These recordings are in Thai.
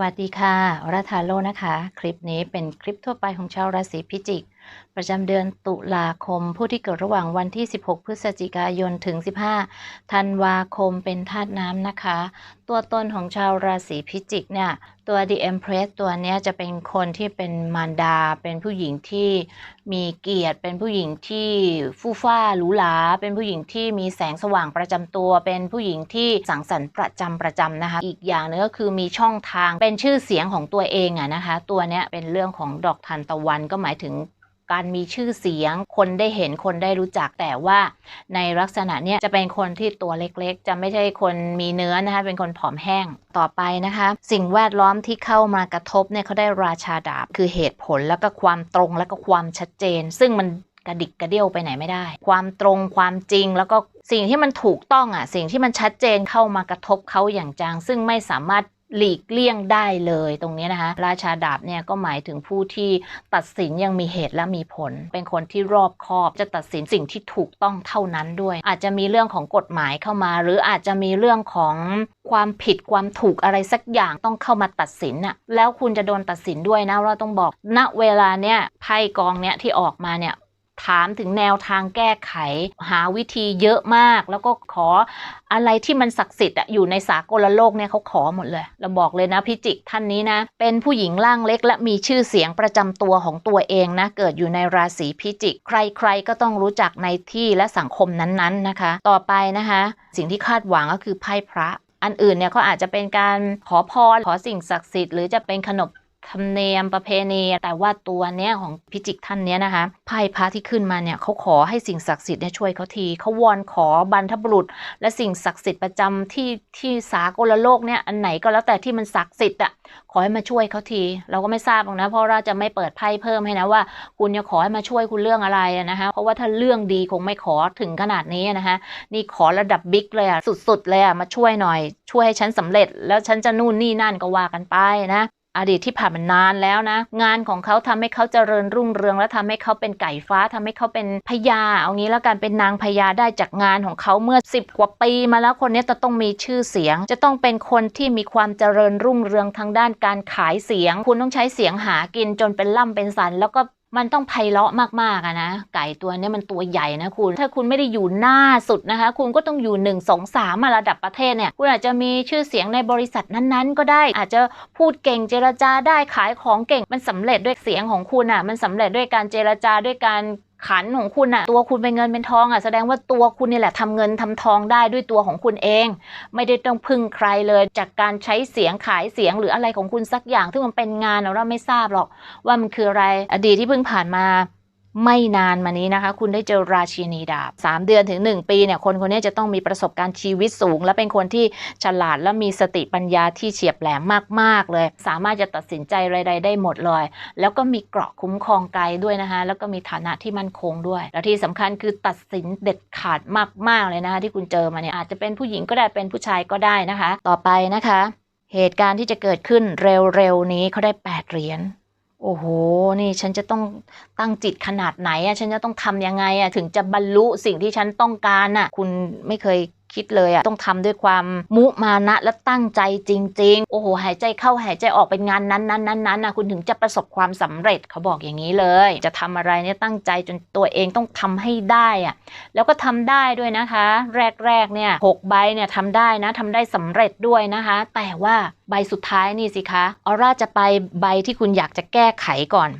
วัสดีค่ะรัฐาโลนะคะ คลิปนี้เป็นคลิปทั่วไปของชาวราศีพิจิก ประจำเดือนตุลาคม ผู้ที่เกิดระหว่างวันที่ 16 พฤศจิกายนถึง 15 ธันวาคมเป็นธาตุน้ำนะคะ ตัวตนของชาวราศีพิจิกเนี่ยตัว The Empress ตัวนี้จะเป็นคนที่เป็นมารดา เป็นผู้หญิงที่มีเกียรติ เป็นผู้หญิงที่ฟู่ฟ้าหรูหราเป็นผู้หญิงที่มีแสงสว่างประจำตัว เป็นผู้หญิงที่สังสรรค์ประจำประจำนะคะ อีกอย่างหนึงก็คือมีช่องทางเป็นชื่อเสียงของตัวเองอะนะคะ ตัวนี้เป็นเรื่องของดอกทานตะวันก็หมายถึง การมีชื่อเสียง คนได้เห็นคนได้รู้จักแต่ว่า ในลักษณะเนี้ยจะเป็นคนที่ตัวเล็กๆ จะไม่ใช่คนมีเนื้อนะคะเป็นคนผอมแห้งต่อไปนะคะ สิ่งแวดล้อมที่เข้ามากระทบเนี่ยเขาได้ราชาดาบคือเหตุผลแล้วก็ความตรงแล้วก็ความชัดเจน ซึ่งมันกระดิกกระเดี่ยวไปไหนไม่ได้ ความตรงความจริงแล้วก็สิ่งที่มันถูกต้องอะสิ่งที่มันชัดเจนเข้ามากระทบเขาอย่างจังซึ่งไม่สามารถ หลีกเลี่ยงได้เลยตรงนี้นะคะ ราชาดาบเนี่ยก็หมายถึงผู้ที่ตัดสินยังมีเหตุและมีผล เป็นคนที่รอบคอบจะตัดสินสิ่งที่ถูกต้องเท่านั้นด้วย อาจจะมีเรื่องของกฎหมายเข้ามา หรืออาจจะมีเรื่องของความผิดความถูกอะไรสักอย่างต้องเข้ามาตัดสินน่ะแล้วคุณจะโดนตัดสินด้วยนะเราต้องบอกณเวลาเนี่ยไพ่กองเนี่ยที่ออกมาเนี่ย ถามถึงแนวทางแก้ไข หาวิธีเยอะมาก แล้วก็ขออะไรที่มันศักดิ์สิทธิ์อยู่ในสากลโลกเนี่ยเขาขอหมดเลยเราบอกเลยนะพิจิกท่านนี้นะ เป็นผู้หญิงร่างเล็ก และมีชื่อเสียงประจำตัวของตัวเองนะ เกิดอยู่ในราศีพิจิก ใครๆก็ต้องรู้จักในที่และสังคมนั้นๆนะคะ ต่อไปนะคะ สิ่งที่คาดหวังก็คือไพ่พระอันอื่นเนี่ยเขาอาจจะเป็นการขอพรขอสิ่งศักดิ์สิทธิ์หรือจะเป็นขนบ ธรรมเนียมประเพณี แต่ว่าตัวเนี้ยของพิจิกท่านเนี้ยนะคะไพ่พระที่ขึ้นมาเนี่ยเขาขอให้สิ่งศักดิ์สิทธิ์เนี่ยช่วยเขาทีเขาวอนขอบรรพบุรุษ และสิ่งศักดิ์สิทธิ์ประจำที่ที่สากลโลกเนี่ยอันไหนก็แล้วแต่ที่มันศักดิ์สิทธิ์อะขอให้มาช่วยเขาที เราก็ไม่ทราบหรอกนะเพราะเราจะไม่เปิดไพ่เพิ่มให้นะว่า คุณจะขอให้มาช่วยคุณเรื่องอะไรนะคะเพราะว่าถ้าเรื่องดีคงไม่ขอถึงขนาดนี้นะคะนี่ขอระดับบิ๊กเลยอะสุดๆเลยอะมาช่วยหน่อย ช่วยให้ฉันสำเร็จ แล้วฉันจะนู่นนี่นั่นก็ว่ากันไปนะ อดีตที่ผ่านมานานแล้วนะ งานของเขาทำให้เขาเจริญรุ่งเรือง และทำให้เขาเป็นไก่ฟ้าทำให้เขาเป็นพญาเอางี้แล้วกันเป็นนางพญาได้จากงานของเขาเมื่อ 10 กว่าปีมาแล้วคนนี้จะต้องมีชื่อเสียง จะต้องเป็นคนที่มีความเจริญรุ่งเรืองทางด้านการขายเสียง คุณต้องใช้เสียงหากินจนเป็นล่ำเป็นสัน แล้วก็ มันต้องไพเราะมากๆอะนะ ไก่ตัวนี้มันตัวใหญ่นะคุณ ถ้าคุณไม่ได้อยู่หน้าสุดนะคะ คุณก็ต้องอยู่ 1 2 3มาระดับประเทศเนี่ย คุณอาจจะมีชื่อเสียงในบริษัทนั้นๆ ก็ได้ อาจจะพูดเก่งเจรจาได้ขายของเก่ง มันสำเร็จด้วยเสียงของคุณอะมันสำเร็จด้วยการเจรจาด้วยการ ขันของคุณอะตัวคุณเป็นเงินเป็นทองอะแสดงว่าตัวคุณนี่แหละทำเงินทำทองได้ด้วยตัวของคุณเอง ไม่ได้ต้องพึ่งใครเลยจากการใช้เสียงขายเสียงหรืออะไรของคุณสักอย่างที่มันเป็นงานเราไม่ทราบหรอก ว่ามันคืออะไรอดีตที่เพิ่งผ่านมา ไม่นานมานี้นะคะ คุณได้เจอราชินีดาบ 3 เดือนถึง 1 ปีเนี่ยคนคนนี้จะต้องมีประสบการณ์ชีวิตสูง และเป็นคนที่ฉลาดและมีสติปัญญาที่เฉียบแหลมมากๆเลย สามารถจะตัดสินใจอะไรๆได้หมดเลย แล้วก็มีเกราะคุ้มครองกายด้วยนะคะแล้วก็มีฐานะที่มั่นคงด้วย แล้วที่สำคัญคือตัดสินเด็ดขาดมากๆเลยนะคะที่คุณเจอมาเนี่ยอาจจะเป็นผู้หญิงก็ได้เป็นผู้ชายก็ได้นะคะ ต่อไปนะคะ เหตุการณ์ที่จะเกิดขึ้นเร็วๆนี้เขาได้ 8 เหรียญ โอ้โห นี่ฉันจะต้องตั้งจิตขนาดไหนอะฉันจะต้องทำยังไงอะถึงจะบรรลุสิ่งที่ฉันต้องการอะคุณไม่เคยคิดเลยอะต้องทำด้วยความมุมานะและตั้งใจจริง ๆ โอ้โห หายใจเข้าหายใจออกเป็นงานนั้นนั้นนั้นนั้นนะคุณถึงจะประสบความสำเร็จเขาบอกอย่างนี้เลย จะทำอะไรเนี่ยตั้งใจจนตัวเองต้องทำให้ได้อะแล้วก็ทำได้ด้วยนะคะ แรกๆเนี่ยหกใบเนี่ยทำได้นะทำได้สำเร็จด้วยนะคะ แต่ว่า ใบสุดท้ายนี่สิคะออร่าจะไปใบที่คุณอยากจะแก้ไขก่อน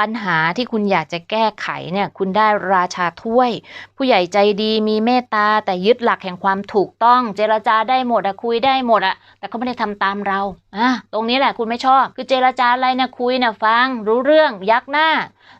ปัญหาที่คุณอยากจะแก้ไขเนี่ยคุณได้ราชาถ้วย ผู้ใหญ่ใจดีมีเมตตาแต่ยึดหลักแห่งความถูกต้อง เจรจาได้หมดอะคุยได้หมดอะแต่ก็ไม่ได้ทำตามเราอะตรงนี้แหละคุณไม่ชอบ คือเจรจาอะไรนะคุยนะฟัง รู้เรื่องยักหน้า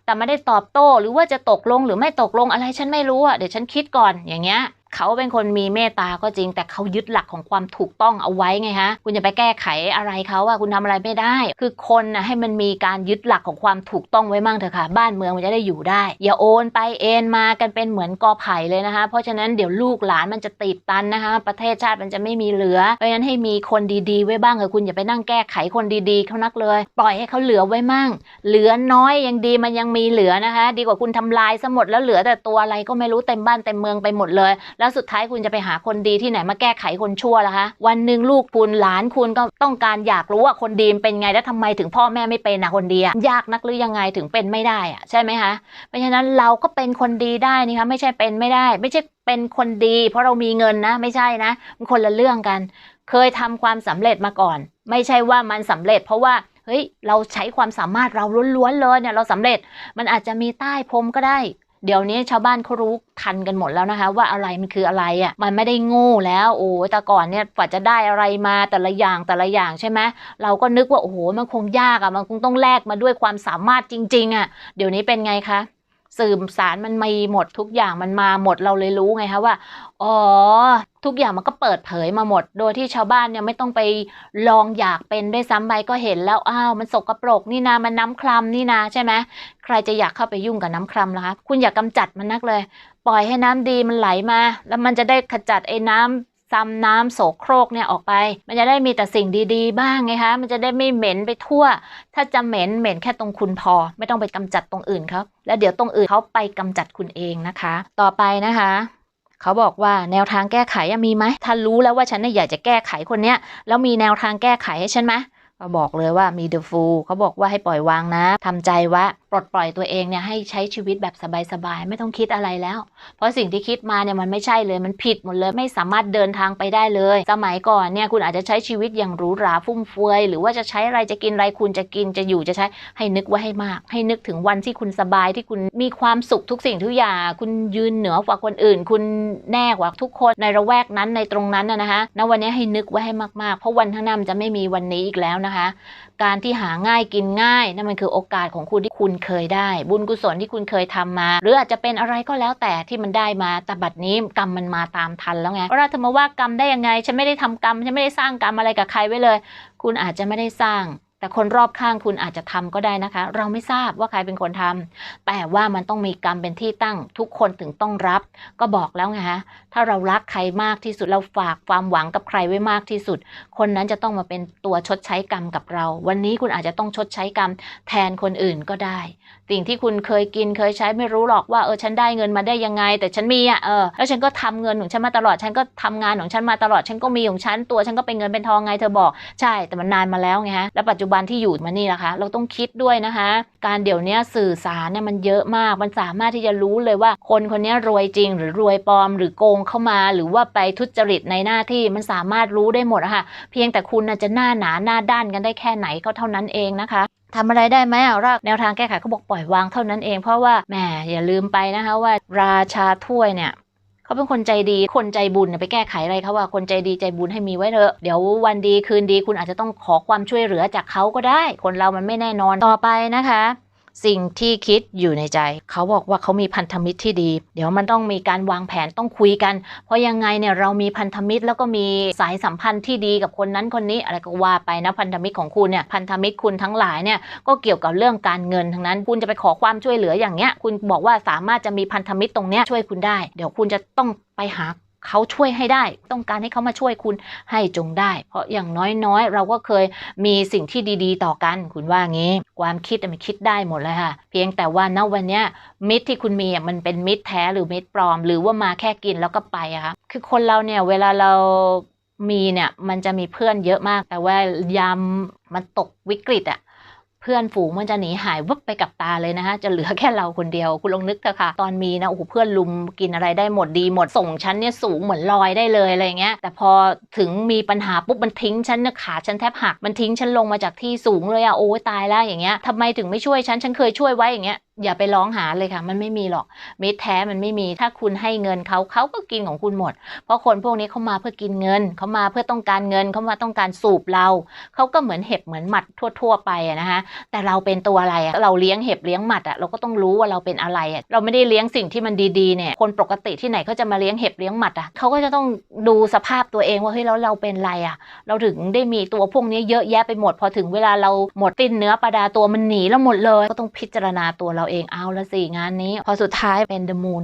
แต่ไม่ได้ตอบโต้หรือว่าจะตกลงหรือไม่ตกลงอะไรฉันไม่รู้อะเดี๋ยวฉันคิดก่อนอย่างเงี้ย เขาเป็นคนมีเมตตาก็จริง แต่เขายึดหลักของความถูกต้องเอาไว้ไงฮะ คุณจะไปแก้ไขอะไรเขาอะคุณทำอะไรไม่ได้ คือคนนะให้มันมีการยึดหลักของความถูกต้องไว้มั่งเถอะค่ะ บ้านเมืองมันจะได้อยู่ได้ อย่าโอนไปเอ็นมากันเป็นเหมือนกอไผ่เลยนะคะ เพราะฉะนั้นเดี๋ยวลูกหลานมันจะตีบตันนะคะ ประเทศชาติมันจะไม่มีเหลือ เพราะฉะนั้นให้มีคนดีๆไว้บ้างเถอะคุณอย่าไปนั่งแก้ไขคนดีๆเขานักเลย ปล่อยให้เขาเหลือไว้มั่ง เหลือน้อยยังดีมันยังมีเหลือนะคะ ดีกว่าคุณทำลายซะหมดแล้วเหลือแต่ตัวอะไรก็ไม่รู้เต็มบ้านเต็มเมืองไปหมดเลยแแล้วสุดท้ายคุณจะไปหาคนดีที่ไหนมาแก้ไขคนชั่วล่ะคะ วันหนึ่งลูกคุณหลานคุณก็ต้องการอยากรู้ว่าคนดีเป็นไงแล้วทำไมถึงพ่อแม่ไม่เป็นนะคนดีอะยากนักหรือยังไงถึงเป็นไม่ได้อะใช่ไหมคะเพราะฉะนั้นเราก็เป็นคนดีได้นี่คะไม่ใช่เป็นไม่ได้ ไม่ใช่เป็นคนดี เพราะเรามีเงินนะ ไม่ใช่นะมันคนละเรื่องกัน เคยทำความสำเร็จมาก่อน ไม่ใช่ว่ามันสำเร็จ เพราะว่าเฮ้ยเราใช้ความสามารถเราล้วนๆเลยเนี่ยเราสำเร็จมันอาจจะมีใต้พรมก็ได้ เดี๋ยวนี้ชาวบ้านเขารู้ทันกันหมดแล้วนะคะ ว่าอะไรมันคืออะไรอะ่ะมันไม่ได้โง่แล้วโอ้แต่ก่อนเนี่ยกว่าจะได้อะไรมาแต่ละอย่างแต่ละอย่างใช่ไหมเราก็นึกว่าโอ้โหมันคงยากอะ่ะมันคงต้องแลกมาด้วยความสามารถจริง ๆอะ่ะเดี๋ยวนี้เป็นไงคะ สื่อสารมันมีหมดทุกอย่างมันมาหมดเราเลยรู้ไงคะว่าอ๋อทุกอย่างมันก็เปิดเผยมาหมด โดยที่ชาวบ้านเนี่ยไม่ต้องไปลองอยากเป็นด้วยซ้ำไปก็เห็นแล้วอ้าวมันสกปรกนี่นามันน้ำคลำนี่นาใช่ไหมใครจะอยากเข้าไปยุ่งกับน้ำคลำล่ะคะคุณอยากกำจัดมันนักเลย ปล่อยให้น้ำดีมันไหลมา แล้วมันจะได้ขจัดไอ้น้ำ ซ้ำน้ำโสโครกเนี่ยออกไป มันจะได้มีแต่สิ่งดีๆ บ้างไงคะ มันจะได้ไม่เหม็นไปทั่ว ถ้าจะเหม็นเหม็นแค่ตรงคุณพอ ไม่ต้องไปกำจัดตรงอื่นเขาแล้วเดี๋ยวตรงอื่นเขาไปกำจัดคุณเองนะคะ ต่อไปนะคะเขาบอกว่าแนวทางแก้ไขมีไหมถ้ารู้แล้วว่าฉันเนี่ยอยากจะแก้ไขคนเนี้ยแล้วมีแนวทางแก้ไขให้ฉันไหม ก็บอกเลยว่ามี The Fool เขาบอกว่าให้ปล่อยวางนะทำใจว่าปลดปล่อยตัวเองเนี่ยให้ใช้ชีวิตแบบสบายๆ ไม่ต้องคิดอะไรแล้ว เพราะสิ่งที่คิดมาเนี่ยมันไม่ใช่เลยมันผิดหมดเลยไม่สามารถเดินทางไปได้เลย สมัยก่อนเนี่ยคุณอาจจะใช้ชีวิตอย่างหรูหราฟุ่มเฟือย หรือว่าจะใช้อะไรจะกินอะไรคุณจะกินจะอยู่จะใช้ให้นึกไว้ให้มาก ให้นึกถึงวันที่คุณสบายที่คุณมีความสุขทุกสิ่งทุกอย่างคุณยืนเหนือกว่าคนอื่น คุณแน่กว่าทุกคนในระแวกนั้นในตรงนั้นนะนะคะณวันนี้ให้นึกไว้ให้มากๆ เพราะวันข้างหน้ามันจะไม่มีวันนี้อีกแล้วนะคะ การที่หาง่ายกินง่ายนั่นมันคือโอกาสของคุณที่คุณเคยได้ บุญกุศลที่คุณเคยทำมา หรืออาจจะเป็นอะไรก็แล้วแต่ที่มันได้มาแต่บัดนี้กรรมมันมาตามทันแล้วไงเพราะเราจะมาว่ากรรมได้ยังไง ฉันไม่ได้ทำกรรมฉันไม่ได้สร้างกรรมอะไรกับใครไว้เลย คุณอาจจะไม่ได้สร้างแต่คนรอบข้างคุณอาจจะทำก็ได้นะคะ เราไม่ทราบว่าใครเป็นคนทำแต่ว่ามันต้องมีกรรมเป็นที่ตั้งทุกคนถึงต้องรับ ก็บอกแล้วไงฮะ ถ้าเรารักใครมากที่สุดเราฝากความหวังกับใครไว้มากที่สุด คนนั้นจะต้องมาเป็นตัวชดใช้กรรมกับเรา วันนี้คุณอาจจะต้องชดใช้กรรมแทนคนอื่นก็ได้ สิ่งที่คุณเคยกินเคยใช้ไม่รู้หรอกว่าเออฉันได้เงินมาได้ยังไง แต่ฉันมีอะเออแล้วฉันก็ทำเงินของฉันมาตลอดฉันก็ทำงานของฉันมาตลอดฉันก็มีของฉันตัวฉันก็เป็นเงินเป็นทองไงเธอบอกใช่แต่มันนานมาแล้วไงฮะแล้วปัจจุบันที่อยู่มานี่นะคะ เราต้องคิดด้วยนะคะ การเดี๋ยวนี้สื่อสารเนี่ยมันเยอะมากมันสามารถที่จะรู้เลยว่า คนคนนี้รวยจริงหรือรวยปลอมหรือโกงเข้ามา หรือว่าไปทุจริตในหน้าที่มันสามารถรู้ได้หมดอะค่ะ เพียงแต่คุณจะหน้าหนาหน้าด้านกันได้แค่ไหนก็เท่านั้นเองนะคะทำอะไรได้ไหมอะรากแนวทางแก้ไขเขาบอกปล่อยวางเท่านั้นเองเพราะว่าแหมอย่าลืมไปนะคะว่าราชาถ้วยเนี่ยเขาเป็นคนใจดี คนใจบุญไปแก้ไขอะไรเขาว่าคนใจดีใจบุญให้มีไว้เถอะ เดี๋ยววันดีคืนดีคุณอาจจะต้องขอความช่วยเหลือจากเขาก็ได้ คนเรามันไม่แน่นอนต่อไปนะคะ สิ่งที่คิดอยู่ในใจ เขาบอกว่าเขามีพันธมิตรที่ดี เดี๋ยวมันต้องมีการวางแผนต้องคุยกัน เพราะยังไงเนี่ยเรามีพันธมิตรแล้วก็มีสายสัมพันธ์ที่ดีกับคนนั้นคนนี้อะไรก็ว่าไปนะพันธมิตรของคุณเนี่ยพันธมิตรคุณทั้งหลายเนี่ยก็เกี่ยวกับเรื่องการเงินทั้งนั้น คุณจะไปขอความช่วยเหลืออย่างเงี้ยคุณบอกว่าสามารถจะมีพันธมิตรตรงเนี้ยช่วยคุณได้ เดี๋ยวคุณจะต้องไปหา เขาช่วยให้ได้ ต้องการให้เขามาช่วยคุณให้จงได้ เพราะอย่างน้อยๆ เราก็เคยมีสิ่งที่ดีๆ ต่อกัน คุณว่างี้ ความคิดมันคิดได้หมดเลยค่ะ เพียงแต่ว่าณวันนี้มิตรที่คุณมีอะมันเป็นมิตรแท้หรือมิตรปลอม หรือว่ามาแค่กินแล้วก็ไปอะค่ะคือคนเราเนี่ยเวลาเรามีเนี่ยมันจะมีเพื่อนเยอะมากแต่ว่ายามมันตกวิกฤตอะ เพื่อนฝูงมันจะหนีหายวับไปกับตาเลยนะคะจะเหลือแค่เราคนเดียวคุณลองนึกเถอะค่ะ ตอนมีนะโอ้โหเพื่อนลุมกินอะไรได้หมดดีหมดส่งฉันเนี่ยสูงเหมือนลอยได้เลยอะไรเงี้ยแต่พอถึงมีปัญหาปุ๊บมันทิ้งฉันเนี่ยขาฉันแทบหักมันทิ้งฉันลงมาจากที่สูงเลยอะโอ้ตายแล้วอย่างเงี้ยทำไมถึงไม่ช่วยฉันฉันเคยช่วยไว้อย่างเงี้ยอย่าไปร้องหาเลยค่ะ มันไม่มีหรอกมิตรแท้มันไม่มีถ้าคุณให้เงินเขาเขาก็กินของคุณหมด เพราะคนพวกนี้เขามาเพื่อกินเงินเขามาเพื่อต้องการเงินเขามาต้องการสูบเราเขาก็เหมือนเห็บเหมือนหมัดทั่ว ๆ ไปอะนะคะแต่เราเป็นตัวอะไรเราเลี้ยงเห็บเลี้ยงหมัดอะเราก็ต้องรู้ว่าเราเป็นอะไรอะเราไม่ได้เลี้ยงสิ่งที่มันดีๆเนี่ยคนปกติที่ไหนเขาจะมาเลี้ยงเห็บเลี้ยงหมัดอะเขาก็จะต้องดูสภาพตัวเองว่าเฮ้ยแล้วเราเป็นอะไรอะเราถึงได้มีตัวพวกนี้เยอะแยะไปหมดพอถึงเวลาเราหมดสิ้นเนื้อประดาตัวมันหนีแล้วหมดเลยก็ต้องพิจารณาตัวเราเราเองเอาละสิงานนี้ พอสุดท้ายเป็นเดอะมูน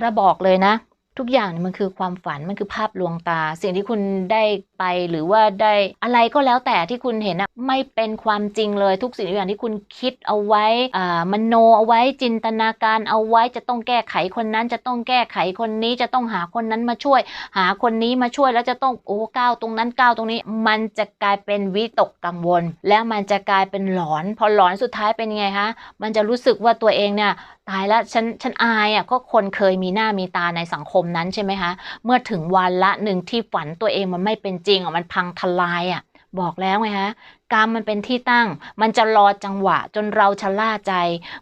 เราบอกเลยนะ ทุกอย่างเนี่ยมันคือความฝันมันคือภาพลวงตา สิ่งที่คุณได้ไปหรือว่าได้อะไรก็แล้วแต่ที่คุณเห็นอะไม่เป็นความจริงเลยทุกสิ่งทุกอย่างที่คุณคิดเอาไว้อ่ามโนเอาไว้จินตนาการเอาไว้จะต้องแก้ไขคนนั้น จะต้องแก้ไขคนนี้จะต้องหาคนนั้นมาช่วย หาคนนี้มาช่วยแล้วจะต้องโอ้ก้าวตรงนั้นก้าวตรงนี้ มันจะกลายเป็นวิตกกังวล แล้วมันจะกลายเป็นหลอน พอหลอนสุดท้ายเป็นยังไงคะมันจะรู้สึกว่าตัวเองเนี่ย ตายแล้วฉันฉันอายอะก็คนเคยมีหน้ามีตาในสังคมนั้นใช่ไหมคะ เมื่อถึงวันละหนึ่งที่ฝันตัวเองมันไม่เป็นจริงอะมันพังทลายอะบอกแล้วไงฮะกรรมมันเป็นที่ตั้ง มันจะรอจังหวะ จนเราชะล่าใจ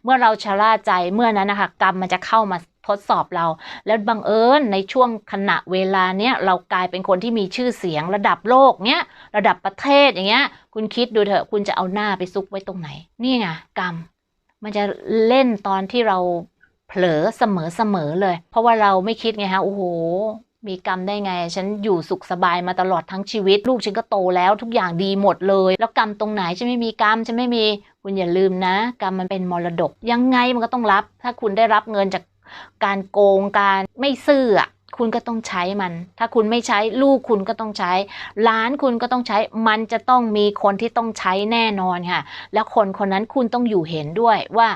เมื่อเราชะล่าใจเมื่อนั้นนะคะกรรมมันจะเข้ามาทดสอบเรา แล้วบังเอิญในช่วงขณะเวลาเนี้ยเรากลายเป็นคนที่มีชื่อเสียงระดับโลกเนี้ยระดับประเทศอย่างเงี้ย คุณคิดดูเถอะคุณจะเอาหน้าไปซุกไว้ตรงไหน นี่ไงกรรม มันจะเล่นตอนที่เราเผลอเสมอเสมอเลย เพราะว่าเราไม่คิดไงฮะโอ้โห มีกรรมได้ไง ฉันอยู่สุขสบายมาตลอดทั้งชีวิต ลูกฉันก็โตแล้วทุกอย่างดีหมดเลย แล้วกรรมตรงไหนฉันไม่มีกรรมฉันไม่มีคุณอย่าลืมนะ กรรมมันเป็นมรดก ยังไงมันก็ต้องรับ ถ้าคุณได้รับเงินจากการโกงการไม่ซื่ออะ คุณก็ต้องใช้มัน ถ้าคุณไม่ใช้ลูกคุณก็ต้องใช้ ร้านคุณก็ต้องใช้ มันจะต้องมีคนที่ต้องใช้แน่นอนค่ะ แล้วคนคนนั้นคุณต้องอยู่เห็นด้วยว่า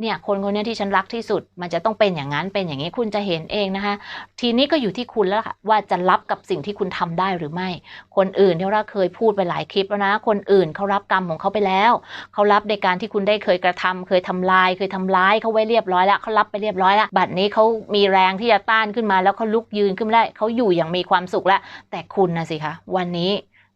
เนี่ยคนคนนี้ที่ฉันรักที่สุด มันจะต้องเป็นอย่างนั้นเป็นอย่างนี้คุณจะเห็นเองนะคะ ทีนี้ก็อยู่ที่คุณแล้วค่ะว่าจะรับกับสิ่งที่คุณทำได้หรือไม่ คนอื่นที่เราเคยพูดไปหลายคลิปแล้วนะ คนอื่นเขารับกรรมของเขาไปแล้วเขารับในการที่คุณได้เคยกระทำเคยทำลาย เคยทำร้ายเขาไว้เรียบร้อยแล้วเขารับไปเรียบร้อยแล้วบัดนี้เขามีแรงที่จะต้านขึ้นมา แล้วเขาลุกยืนขึ้นได้เขาอยู่อย่างมีความสุขแล้วแต่คุณนะสิคะวันนี้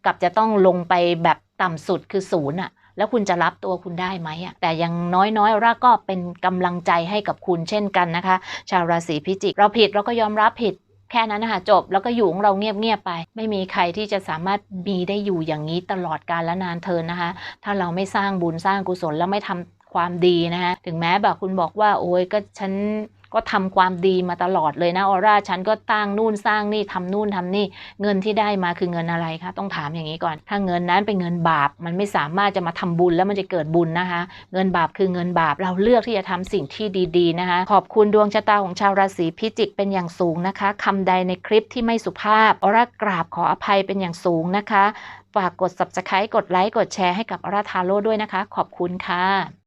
กับจะต้องลงไปแบบต่ำสุดคือศูนย์อะ แล้วคุณจะรับตัวคุณได้ไหมอะแต่ยังน้อยๆเราก็เป็นกำลังใจให้กับคุณเช่นกันนะคะ ชาวราศีพิจิก เราผิดเราก็ยอมรับผิดแค่นั้นนะคะจบแล้วก็อยู่ของเราเงียบๆไป ไม่มีใครที่จะสามารถมีได้อยู่อย่างนี้ตลอดกาลและนานเทินนะคะ ถ้าเราไม่สร้างบุญสร้างกุศลแล้วไม่ทำความดีนะคะถึงแม้แบบคุณบอกว่า โอ้ยก็ฉัน ก็ทำความดีมาตลอดเลยนะออร่าฉันก็ตั้งนู่นสร้างนี่ทำนู่นทำนี่ เงินที่ได้มาคือเงินอะไรคะต้องถามอย่างนี้ก่อน ถ้าเงินนั้นเป็นเงินบาป มันไม่สามารถจะมาทำบุญแล้วมันจะเกิดบุญนะคะ เงินบาปคือเงินบาปเราเลือกที่จะทำสิ่งที่ดีๆนะคะ ขอบคุณดวงชะตาของชาวราศีพิจิกเป็นอย่างสูงนะคะคำใดในคลิปที่ไม่สุภาพออร่ากราบขออภัยเป็นอย่างสูงนะคะฝากกด subscribe กดไลค์ กดแชร์ให้กับออร่าทาโร่ด้วยนะคะ ขอบคุณค่ะ